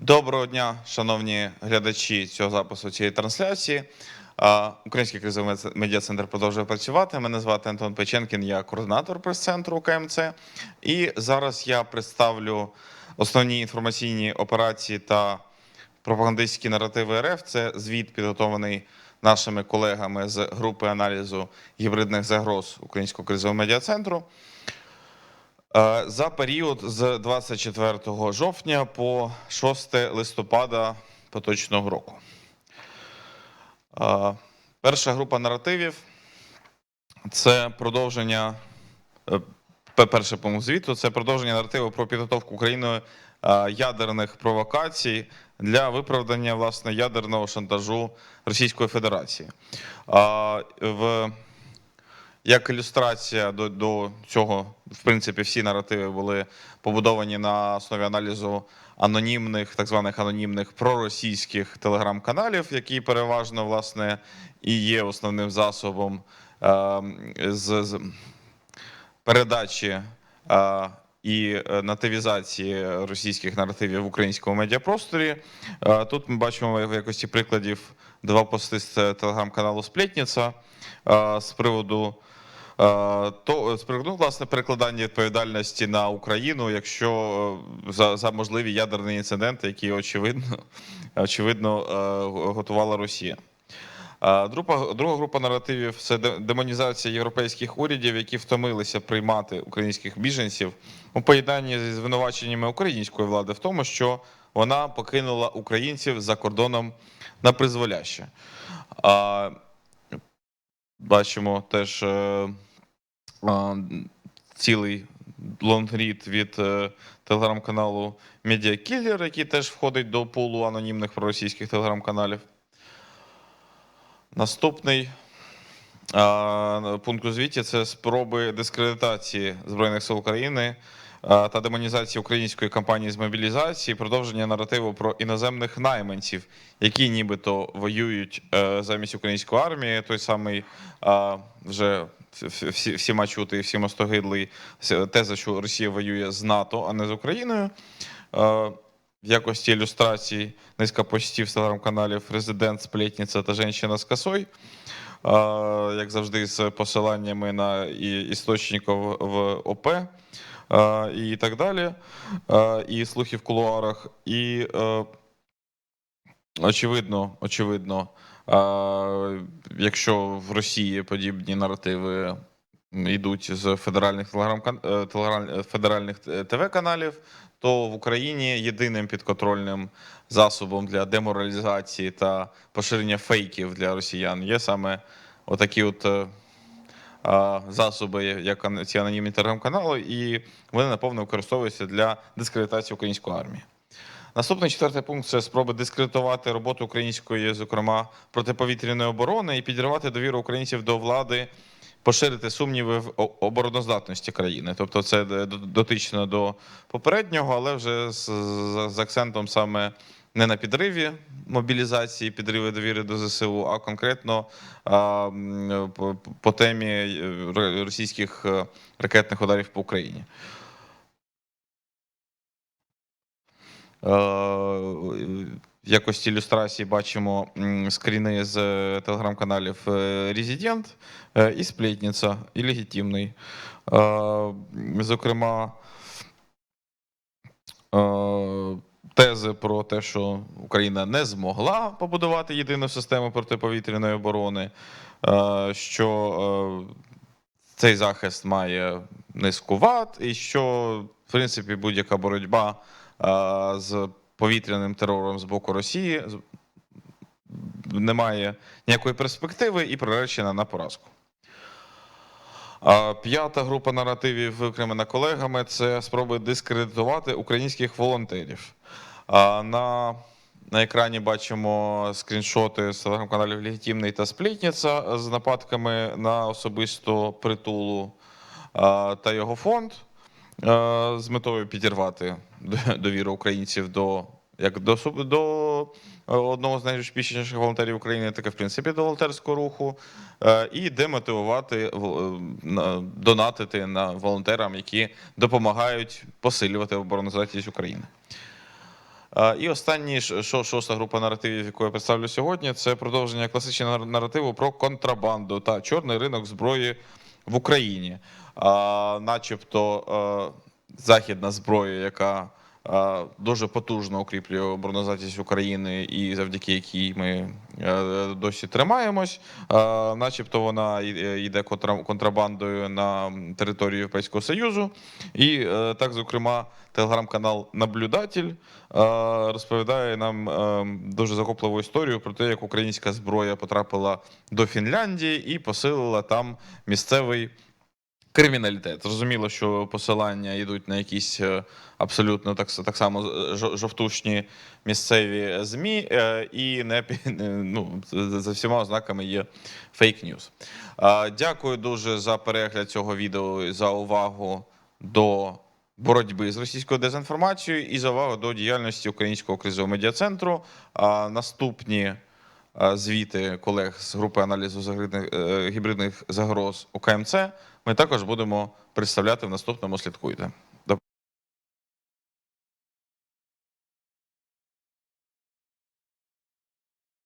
Доброго дня, шановні глядачі цього запису цієї трансляції. Український кризовий медіа центр продовжує працювати. Мене звати Антон Печенкін, я координатор прес-центру КМЦ. І зараз я представлю основні інформаційні операції та пропагандистські наративи РФ. Це звіт, підготований нашими колегами з групи аналізу гібридних загроз Українського кризового медіа центру. Е, За період з 24 жовтня по 6 листопада поточного року. Е, Перша група наративів це продовження. е, пе- пункт звіту це продовження наративу про підготовку Україною е, ядерних провокацій для виправдання власне ядерного шантажу Російської Федерації. В як ілюстрація до, до цього, в принципі, всі наративи були побудовані на основі аналізу анонімних, так званих анонімних проросійських телеграм-каналів, які переважно власне і є основним засобом е, з, з передачі е, і е, нативізації російських наративів в українському медіапросторі. Е, Тут ми бачимо в якості прикладів два пости з телеграм-каналу Сплетниця е, з приводу. Е, То з власне перекладання відповідальності на Україну, якщо е, за, за можливі ядерні інциденти, які очевидно очевидно готувала Росія. Друга, друга група наративів це демонізація європейських урядів, які втомилися приймати українських біженців у поєднанні зі звинуваченнями української влади в тому, що вона покинула українців за кордоном на призволяще. Бачимо теж цілий лонгрід від е, телеграм-каналу Killer, який теж входить до пулу анонімних проросійських телеграм-каналів. Наступний пункт у звіті це спроби дискредитації Збройних сил України та демонізації української кампанії з мобілізації, продовження наративу про іноземних найманців, які нібито воюють е, замість української армії. Той самий вже всі- всі- всіма чутий, всім остогидлий теза, що Росія воює з НАТО, а не з Україною. Е, в якості ілюстрацій низка постів з телеграм-каналів Резидент, Сплетниця та Женщина з косой. Е, Як завжди, з посиланнями на істочників в ОП е, і так далі. І слухи в кулуарах. І очевидно, очевидно, якщо в Росії подібні наративи йдуть з федеральних телеграм телеграм, федеральних ТВ-каналів, то в Україні єдиним підконтрольним засобом для деморалізації та поширення фейків для росіян є саме отакі от е, засоби, як ці анонімні телеграм-канали, і вони наповно використовуються для дискредитації української армії. Наступний четвертий пункт це спроби дискредитувати роботу української, зокрема протиповітряної оборони, і підірвати довіру українців до влади, поширити сумніви в обороноздатності країни. Тобто, це д- дотично до попереднього, але вже з, з, з акцентом саме не на підриві мобілізації, підриви довіри до ЗСУ, а конкретно а, по, по темі е, російських е, ракетних ударів по Україні. Якості ілюстрації бачимо скріни з е, телеграм-каналів е, Резидент е, і Сплетниця, і Легітимний. Е, Зокрема, е, тези про те, що Україна не змогла побудувати єдину систему протиповітряної оборони, е, що е, цей захист має низку ват, і що, в принципі, будь-яка боротьба е, з повітряним терором з боку Росії немає ніякої перспективи і приречена на поразку. П'ята група наративів, викремена колегами, це спроби дискредитувати українських волонтерів. На, на екрані бачимо скріншоти з телеграм-каналів Легітимний та Сплітниця з нападками на особисту притулу та його фонд з метою підірвати д- довіру українців до як до, до е, одного з найуспішніших волонтерів України, так і в принципі до волонтерського руху, е, і демотивувати е, донатити на волонтерам, які допомагають посилювати обороноздатність України. І останній ш- шоста група наративів, яку я представлю сьогодні, це продовження класичного наративу про контрабанду та чорний ринок зброї в Україні. Начебто західна зброя, яка е, дуже потужно укріплює обороноздатність України, і завдяки якій ми е, досі тримаємось. Е, начебто вона йде контрабандою на територію Європейського Союзу. І так, зокрема, телеграм-канал Наблюдатель розповідає нам дуже захопливу історію про те, як українська зброя потрапила до Фінляндії і посилила там місцевий. Криміналітет. Зрозуміло, що посилання йдуть на якісь е, абсолютно так, так само е, жовтушні місцеві ЗМІ, е, і не ну, за всіма ознаками є фейк ньюс. Дякую дуже за перегляд цього відео і за увагу до боротьби з російською дезінформацією і за увагу до діяльності Українського кризового медіа-центру. А Наступні звіти колег з групи аналізу е, гібридних загроз УКМЦ ми також будемо представляти в наступному. Слідкуйте.